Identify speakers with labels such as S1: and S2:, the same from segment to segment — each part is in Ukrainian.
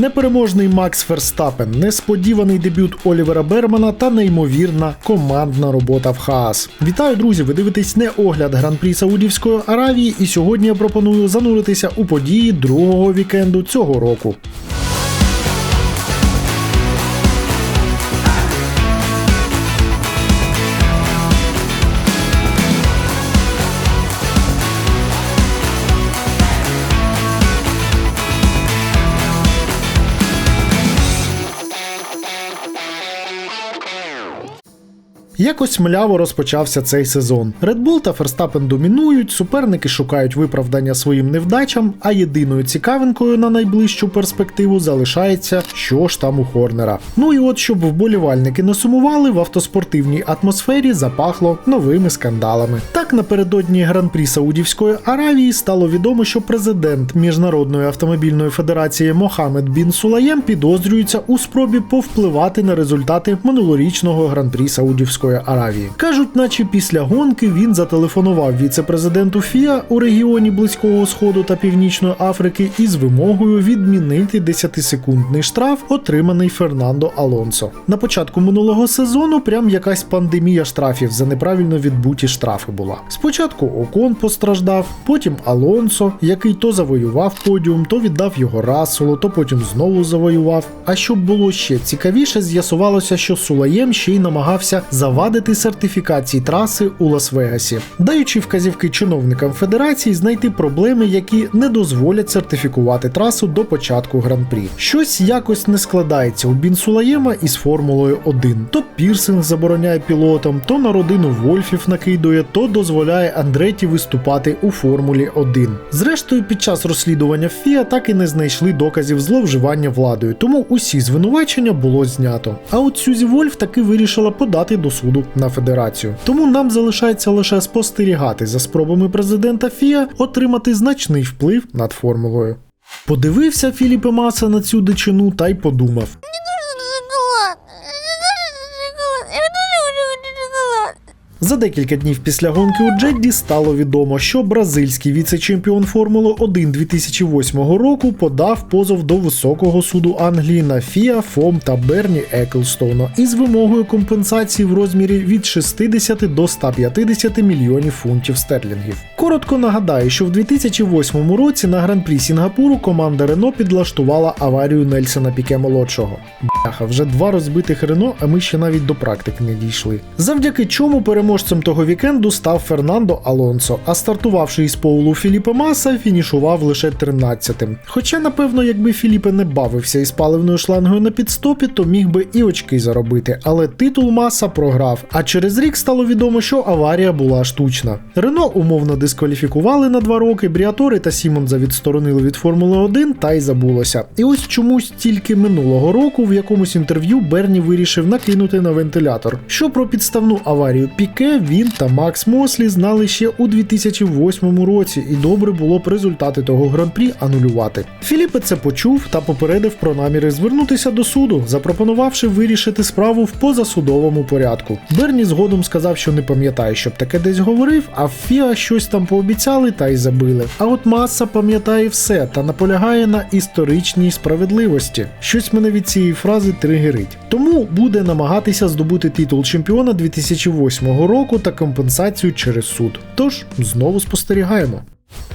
S1: непереможний Макс Ферстапен, несподіваний дебют Олівера Бермана та неймовірна командна робота в Хаас. Вітаю, друзі! Ви дивитесь не огляд гран-прі Саудівської Аравії, і сьогодні я пропоную зануритися у події другого вікенду цього року. Якось мляво розпочався цей сезон. Red Bull та Ферстапен домінують, суперники шукають виправдання своїм невдачам, а єдиною цікавинкою на найближчу перспективу залишається, що ж там у Хорнера. Ну і от щоб вболівальники не сумували, в автоспортивній атмосфері запахло новими скандалами. Так напередодні гран-прі Саудівської Аравії стало відомо, що президент Міжнародної автомобільної федерації Мохамед Бін Сулаєм підозрюється у спробі повпливати на результати минулорічного гран-прі Саудівської Аравії. Кажуть, наче після гонки він зателефонував віце-президенту ФІА у регіоні Близького Сходу та Північної Африки із вимогою відмінити 10-секундний штраф, отриманий Фернандо Алонсо. На початку минулого сезону прям якась пандемія штрафів за неправильно відбуті штрафи була. Спочатку Окон постраждав, потім Алонсо, який то завоював подіум, то віддав його Расселу, то потім знову завоював. А щоб було ще цікавіше, з'ясувалося, що Сулаєм ще й намагався завадити сертифікації траси у Лас-Вегасі, даючи вказівки чиновникам федерації знайти проблеми, які не дозволять сертифікувати трасу до початку гран-прі. Щось якось не складається у Бін Сулаєма із Формулою 1. То пірсинг забороняє пілотам, то на родину Вольфів накидує, то дозволяє Андреті виступати у Формулі 1. Зрештою, під час розслідування ФІА так і не знайшли доказів зловживання владою, тому усі звинувачення було знято. А от Сюзі Вольф таки вирішила подати до суду на федерацію. Тому нам залишається лише спостерігати за спробами президента ФІА отримати значний вплив над формулою. Подивився Філіпе Маса на цю дичину та й подумав:
S2: шоколад. Я не люблю шоколад.
S1: За декілька днів після гонки у Джедді стало відомо, що бразильський віце-чемпіон Формули 1 2008 року подав позов до високого суду Англії на Фіа, Фом та Берні Еклстоуна із вимогою компенсації в розмірі від 60 до 150 мільйонів фунтів стерлінгів. Коротко нагадаю, що в 2008 році на гран-прі Сінгапуру команда Рено підлаштувала аварію Нельсона Піке молодшого. Бляха, вже два розбитих Рено, а ми ще навіть до практики не дійшли. Завдяки чому переможцем того вікенду став Фернандо Алонсо, а стартувавши із поулу Філіпе Маса, фінішував лише 13-тим. Хоча, напевно, якби Філіпе не бавився із паливною шлангою на підстопі, то міг би і очки заробити, але титул Маса програв. А через рік стало відомо, що аварія була штучна. Рено умовно дискваліфікували на два роки, Бріатори та Сімонза відсторонили від Формули 1 та й забулося. І ось чомусь тільки минулого року в якомусь інтерв'ю Берні вирішив накинути на вентилятор, що про підставну аварію Піке він та Макс Мослі знали ще у 2008 році, і добре було б результати того гран-прі анулювати. Філіпе це почув та попередив про наміри звернутися до суду, запропонувавши вирішити справу в позасудовому порядку. Берні згодом сказав, що не пам'ятає, щоб таке десь говорив, а ФІА щось там пообіцяли та й забили. А от Маса пам'ятає все та наполягає на історичній справедливості. Щось мене від цієї фрази тригерить. Тому буде намагатися здобути титул чемпіона 2008 року та компенсацію через суд. Тож знову спостерігаємо.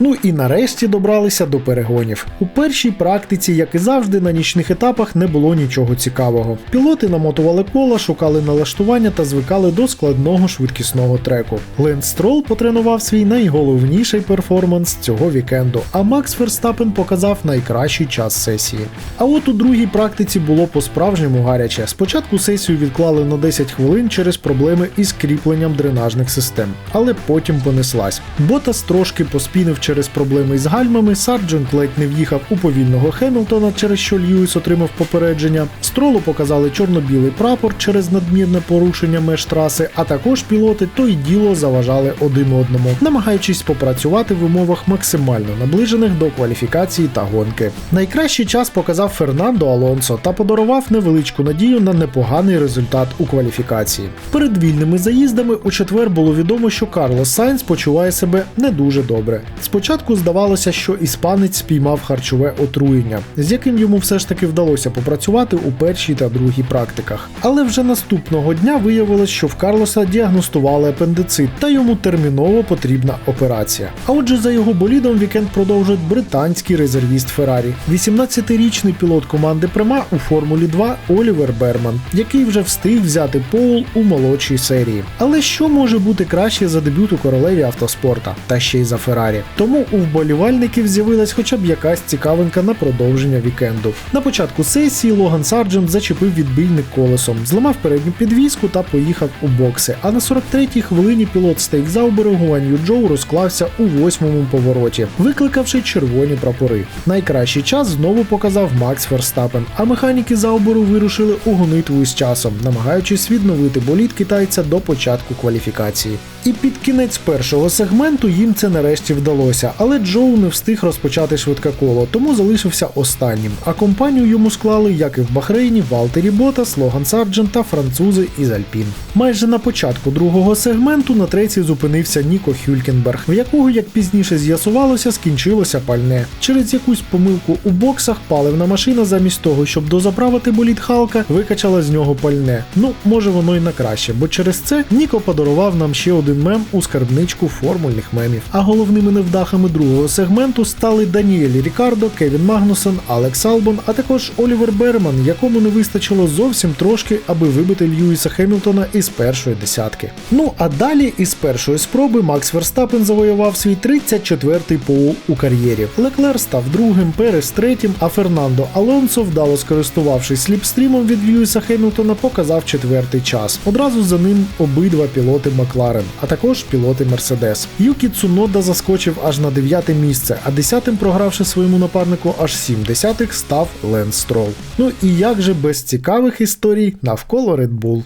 S1: Ну і нарешті добралися до перегонів. У першій практиці, як і завжди, на нічних етапах не було нічого цікавого. Пілоти намотували кола, шукали налаштування та звикали до складного швидкісного треку. Ленд Строл потренував свій найголовніший перформанс цього вікенду, а Макс Ферстапен показав найкращий час сесії. А от у другій практиці було по-справжньому гаряче. Спочатку сесію відклали на 10 хвилин через проблеми із кріпленням дренажних систем, але потім понеслась. Ботас трошки поспінив через проблеми із гальмами, Сарджент ледь не в'їхав у повільного Хемілтона, через що Льюіс отримав попередження. Стролу показали чорно-білий прапор через надмірне порушення меж траси, а також пілоти то й діло заважали один одному, намагаючись попрацювати в умовах максимально наближених до кваліфікації та гонки. Найкращий час показав Фернандо Алонсо та подарував невеличку надію на непоганий результат у кваліфікації. Перед вільними заїздами у четвер було відомо, що Карлос Сайнс почуває себе не дуже добре. Спочатку здавалося, що іспанець спіймав харчове отруєння, з яким йому все ж таки вдалося попрацювати у першій та другій практиках. Але вже наступного дня виявилось, що в Карлоса діагностували апендицит, та йому терміново потрібна операція. А отже, за його болідом вікенд продовжить британський резервіст Феррарі, 18-річний пілот команди Према у Формулі 2 Олівер Берман, який вже встиг взяти поул у молодшій серії. Але що може бути краще за дебют у королеві автоспорта, та ще й за Феррарі? Тому у вболівальників з'явилась хоча б якась цікавинка на продовження вікенду. На початку сесії Логан Сарджент зачепив відбійник колесом, зламав передню підвіску та поїхав у бокси. А на 43-й хвилині пілот Стейк Зауберу Гуан Юджоу розклався у восьмому повороті, викликавши червоні прапори. Найкращий час знову показав Макс Ферстапен, а механіки Зауберу вирушили у гонитву із часом, намагаючись відновити болід китайця до початку кваліфікації. І під кінець першого сегменту їм це нарешті вдалося, але Джоу не встиг розпочати швидке коло, тому залишився останнім. А компанію йому склали, як і в Бахрейні, Валтері Ботас, Логан Сарджент та французи із Альпін. Майже на початку другого сегменту на третій зупинився Ніко Хюлькенберг, в якого, як пізніше з'ясувалося, скінчилося пальне. Через якусь помилку у боксах паливна машина замість того, щоб дозаправити болід Халка, викачала з нього пальне. Ну, може воно й на краще, бо через це Ніко подарував нам ще один мем у скарбничку формульних мемів. А головними невдахами другого сегменту стали Даніель Рікардо, Кевін Магнусон, Алекс Албон, а також Олівер Берман, якому не вистачило зовсім трошки, аби вибити Льюіса Хемілтона із першої десятки. Ну а далі із першої спроби Макс Верстапен завоював свій 34-й поул у кар'єрі. Леклер став другим, Перес третім, а Фернандо Алонсо, вдало скористувавшись сліпстрімом від Льюіса Хемілтона, показав четвертий час. Одразу за ним обидва пілоти Макларен, а також пілоти Мерседес. Юкі Цунода заскочив аж на дев'яте місце, а десятим, програвши своєму напарнику аж сім десятих, став Лен Строл. Ну і як же без цікавих історій навколо Red Bull.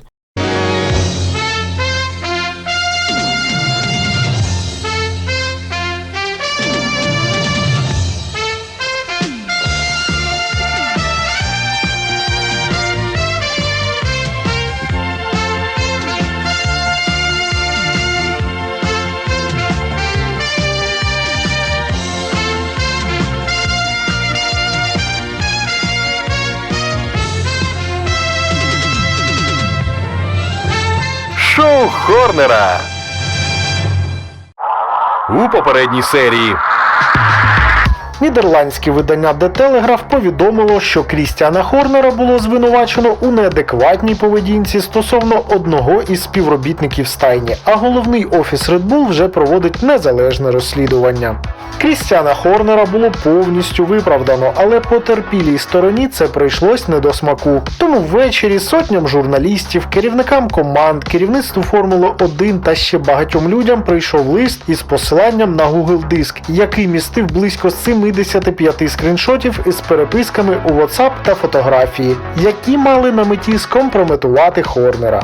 S3: Хорнера. У попередній серії
S1: Нідерландське видання The Telegraph повідомило, що Крістіана Хорнера було звинувачено у неадекватній поведінці стосовно одного із співробітників стайні, а головний офіс Red Bull вже проводить незалежне розслідування. Крістіана Хорнера було повністю виправдано, але потерпілій стороні це прийшлось не до смаку. Тому ввечері сотням журналістів, керівникам команд, керівництву Формули 1 та ще багатьом людям прийшов лист із посиланням на Google Диск, який містив близько 75 скріншотів із переписками у WhatsApp та фотографії, які мали на меті скомпрометувати Хорнера.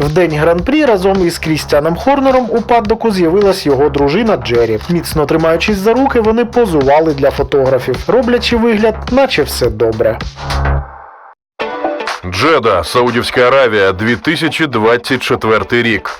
S1: В день гран-прі разом із Крістіаном Хорнером у паддоку з'явилась його дружина Джері. Міцно тримаючись за руки, вони позували для фотографів, роблячи вигляд, наче все добре.
S3: Джеда, Саудівська Аравія, 2024 рік.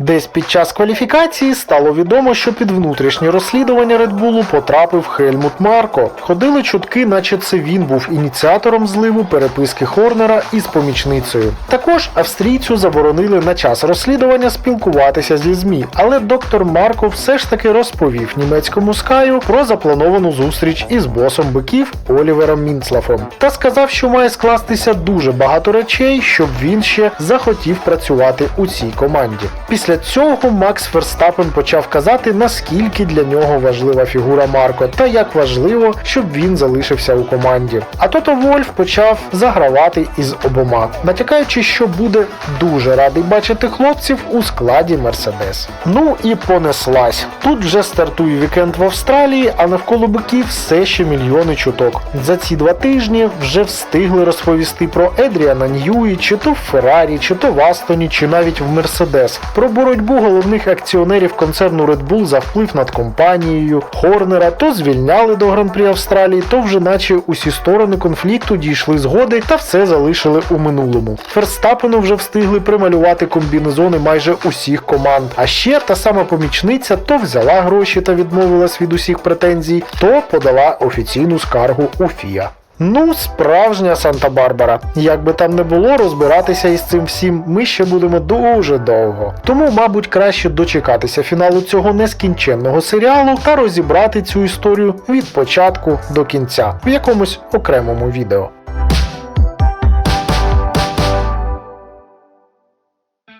S1: Десь під час кваліфікації стало відомо, що під внутрішнє розслідування Редбулу потрапив Хельмут Марко. Ходили чутки, наче це він був ініціатором зливу переписки Хорнера із помічницею. Також австрійцю заборонили на час розслідування спілкуватися зі ЗМІ, але доктор Марко все ж таки розповів німецькому скаю про заплановану зустріч із босом биків Олівером Мінцлафом та сказав, що має скластися дуже багато речей, щоб він ще захотів працювати у цій команді. Після цього Макс Ферстапен почав казати, наскільки для нього важлива фігура Марко, та як важливо, щоб він залишився у команді. А Тото Вольф почав загравати із обома, натякаючи, що буде дуже радий бачити хлопців у складі Мерседес. Ну і понеслась. Тут вже стартує вікенд в Австралії, а навколо биків все ще мільйони чуток. За ці два тижні вже встигли розповісти про Едріана Ньюї, чи то в Феррарі, чи то в Астоні, чи навіть в Мерседес. Про боротьбу головних акціонерів концерну Red Bull за вплив над компанією, Хорнера то звільняли до Гран-прі Австралії, то вже наче усі сторони конфлікту дійшли згоди та все залишили у минулому. Ферстапену вже встигли прималювати комбінезони майже усіх команд. А ще та сама помічниця то взяла гроші та відмовилась від усіх претензій, то подала офіційну скаргу у ФІА. Ну, справжня Санта-Барбара. Як би там не було, розбиратися із цим всім ми ще будемо дуже довго. Тому, мабуть, краще дочекатися фіналу цього нескінченного серіалу та розібрати цю історію від початку до кінця в якомусь окремому відео.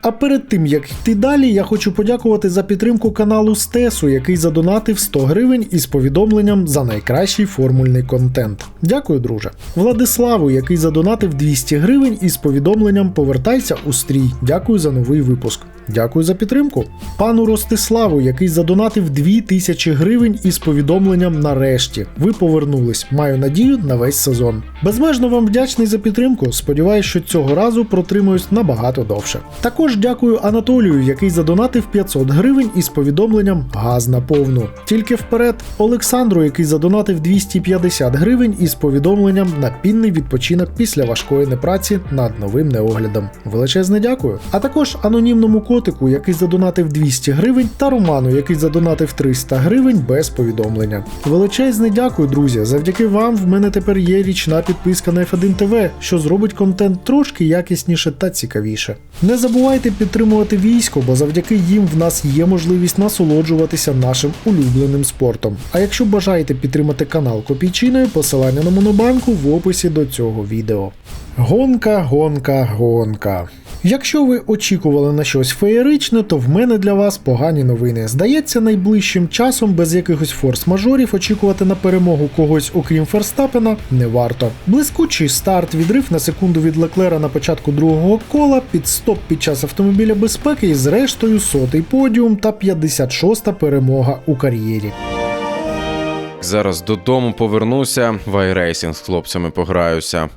S1: А перед тим як йти далі, я хочу подякувати за підтримку каналу Стесу, який задонатив 100 гривень із повідомленням за найкращий формульний контент. Дякую, друже. Владиславу, який задонатив 200 гривень із повідомленням Повертайся у стрій. Дякую за новий випуск. Дякую за підтримку. Пану Ростиславу, який задонатив 2000 гривень із повідомленням нарешті. Ви повернулись. Маю надію на весь сезон. Безмежно вам вдячний за підтримку. Сподіваюсь, що цього разу протримуюсь набагато довше. Також дякую Анатолію, який задонатив 500 гривень із повідомленням Газ на повну. Тільки вперед, Олександру, який задонатив 250 гривень із повідомленням на пінний відпочинок після важкої непраці над новим неоглядом. Величезне дякую. А також анонімному котику, який задонатив 200 гривень, та Роману, який задонатив 300 гривень без повідомлення. Величезне дякую, друзі. Завдяки вам в мене тепер є річна підписка на F1 TV, що зробить контент трошки якісніше та цікавіше. Не забувайте підтримувати військо, бо завдяки їм в нас є можливість насолоджуватися нашим улюбленим спортом. А якщо бажаєте підтримати канал Копійчиною, посилання на монобанку в описі до цього відео. Гонка, гонка, гонка. Якщо ви очікували на щось феєричне, то в мене для вас погані новини. Здається, найближчим часом без якихось форс-мажорів очікувати на перемогу когось, окрім Ферстапена, не варто. Блискучий старт, відрив на секунду від Леклера на початку другого кола, підстоп під час автомобіля безпеки і зрештою сотий подіум та 56-та перемога у кар'єрі.
S4: Зараз додому повернуся, в iRacing з хлопцями пограюся.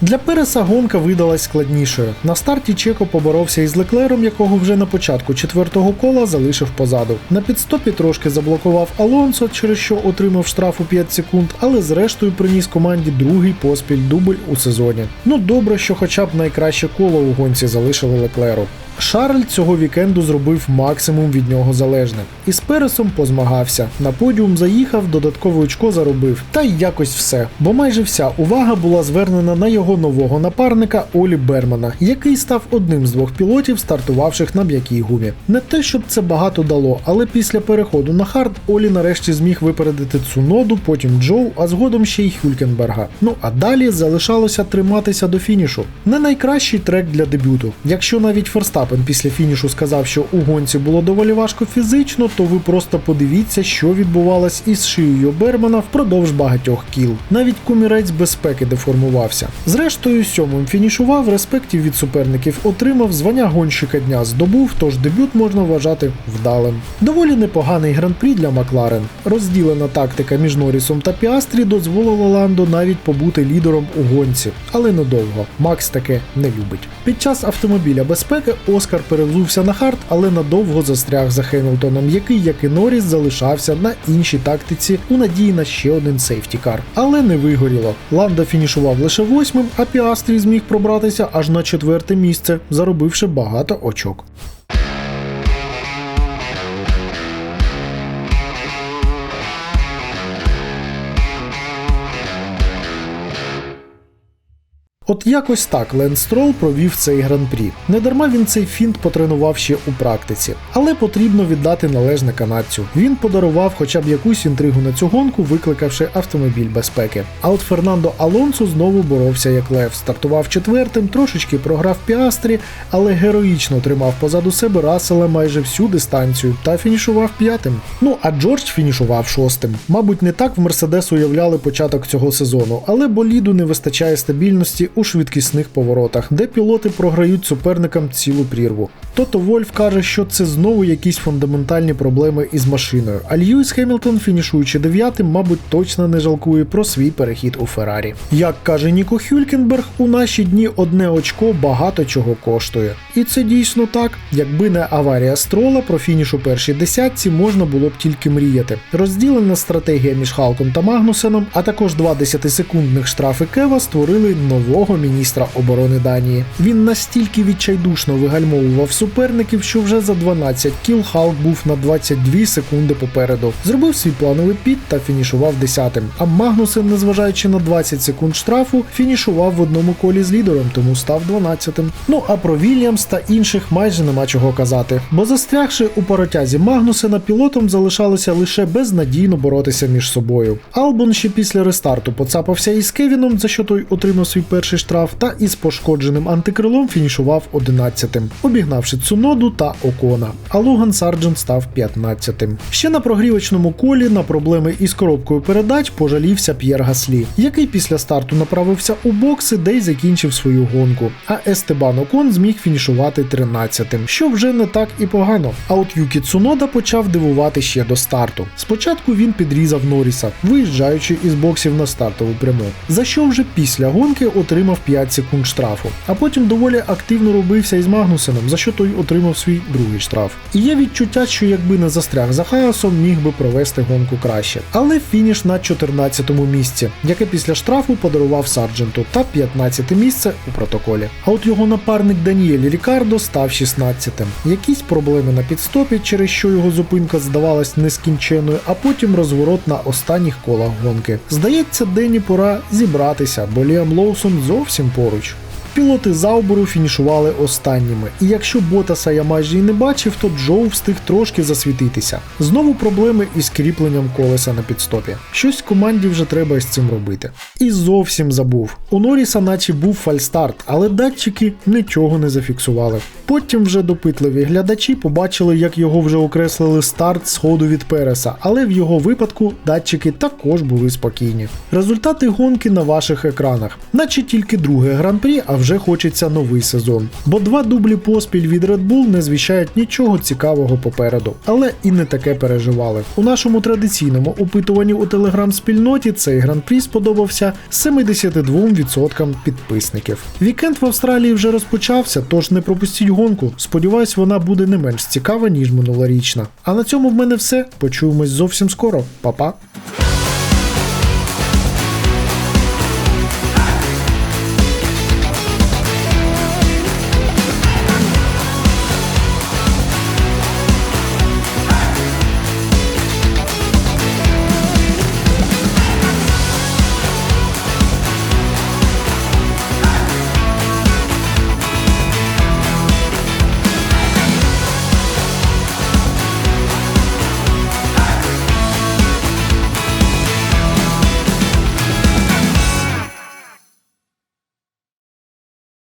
S1: Для Переса гонка видалась складнішою. На старті Чеко поборовся із Леклером, якого вже на початку четвертого кола залишив позаду. На підстопі трошки заблокував Алонсо, через що отримав штраф у 5 секунд, але зрештою приніс команді другий поспіль дубль у сезоні. Ну добре, що хоча б найкраще коло у гонці залишили Леклеру. Шарль цього вікенду зробив максимум від нього залежне. І з Пересом позмагався. На подіум заїхав, додаткове очко заробив. Та й якось все. Бо майже вся увага була звернена на його нового напарника Олі Бермана, який став одним з двох пілотів, стартувавших на м'якій гумі. Не те, щоб це багато дало, але після переходу на хард Олі нарешті зміг випередити Цуноду, потім Джоу, а згодом ще й Хюлькенберга. Ну а далі залишалося триматися до фінішу. Не найкращий трек для дебюту. Якщо навіть Ферстапен після фінішу сказав, що у гонці було доволі важко фізично, то ви просто подивіться, що відбувалось із шиєю Бермана впродовж багатьох кіл. Навіть комірець безпеки деформувався. Зрештою, сьомим фінішував, респектів від суперників отримав, звання гонщика дня здобув, тож дебют можна вважати вдалим. Доволі непоганий гран-прі для Макларен. Розділена тактика між Норрісом та Піастрі дозволила Ландо навіть побути лідером у гонці, але недовго. Макс таке не любить. Під час автомобіля безпеки Оскар перевзувся на хард, але надовго застряг за Хемілтоном, який, як і Норріс, залишався на іншій тактиці у надії на ще один сейфтікар. Але не вигоріло. Ланда фінішував лише восьмим, а Піастрі зміг пробратися аж на четверте місце, заробивши багато очок. От якось так Ленс Строл провів цей гран-прі. Недарма він цей фінт потренував ще у практиці, але потрібно віддати належне канадцю. Він подарував хоча б якусь інтригу на цю гонку, викликавши автомобіль безпеки. А от Фернандо Алонсо знову боровся як лев. Стартував четвертим, трошечки програв Піастрі, але героїчно тримав позаду себе Рассела майже всю дистанцію та фінішував п'ятим. Ну а Джордж фінішував шостим. Мабуть, не так в Мерседес уявляли початок цього сезону, але боліду не вистачає стабільності у швидкісних поворотах, де пілоти програють суперникам цілу прірву. Тото Вольф каже, що це знову якісь фундаментальні проблеми із машиною. А Льюіс Хемілтон, фінішуючи дев'ятим, мабуть, точно не жалкує про свій перехід у Феррарі. Як каже Ніко Хюлькенберг, у наші дні одне очко багато чого коштує. І це дійсно так. Якби не аварія строла, про фініш у першій десятці можна було б тільки мріяти. Розділена стратегія між Халком та Магнусеном, а також два 10-секундних штрафи Кева створили нового міністра оборони Данії. Він настільки відчайдушно вигальмовував суперників, що вже за 12 кіл Халк був на 22 секунди попереду. Зробив свій плановий піт та фінішував десятим. А Магнусен, незважаючи на 20 секунд штрафу, фінішував в одному колі з лідером, тому став 12-тим. Ну а про Вільямс та інших майже нема чого казати. Бо застрягши у паротязі Магнусена, пілотом залишалося лише безнадійно боротися між собою. Албон ще після рестарту поцапався із Кевіном, за що той отримав свій перший штраф, та із пошкодженим антикрилом фінішував 11-тим, обігнавши Цуноду та Окона. А Логан Сарджент став 15-тим. Ще на прогрівочному колі на проблеми із коробкою передач пожалівся П'єр Гаслі, який після старту направився у бокси, де й закінчив свою гонку. А Естебан Окон зміг фінішувати 13-тим, що вже не так і погано. А от Юкі Цунода почав дивувати ще до старту. Спочатку він підрізав Норріса, виїжджаючи із боксів на стартову пряму, за що вже після гонки отримав 5 секунд штрафу. А потім доволі активно робився із Магнусеном, за що той отримав свій другий штраф. І є відчуття, що якби не застряг за хаосом, міг би провести гонку краще. Але фініш на 14-му місці, яке після штрафу подарував Сардженту, та 15-те місце у протоколі. А от його напарник Даніель Рікардо став 16-тим. Якісь проблеми на підстопі, через що його зупинка здавалась нескінченною, а потім розворот на останніх колах гонки. Здається, Дені пора зібратися, бо Ліам Лоусон зовсім поруч. Пілоти Зауберу фінішували останніми, і якщо Ботаса я майже і не бачив, то Джоу встиг трошки засвітитися. Знову проблеми із кріпленням колеса на підстопі. Щось команді вже треба з цим робити. І зовсім забув. У Норріса наче був фальстарт, але датчики нічого не зафіксували. Потім вже допитливі глядачі побачили, як його вже окреслили старт сходу від Переса, але в його випадку датчики також були спокійні. Результати гонки на ваших екранах, наче тільки друге гран-прі, а вже хочеться новий сезон. Бо два дублі поспіль від Red Bull не звіщають нічого цікавого попереду, але і не таке переживали. У нашому традиційному опитуванні у телеграм-спільноті цей гран-прі сподобався 72% підписників. Вікенд в Австралії вже розпочався, тож не пропустіть гонку. Сподіваюсь, вона буде не менш цікава, ніж минулорічна. А на цьому в мене все. Почуємось зовсім скоро. Па-па!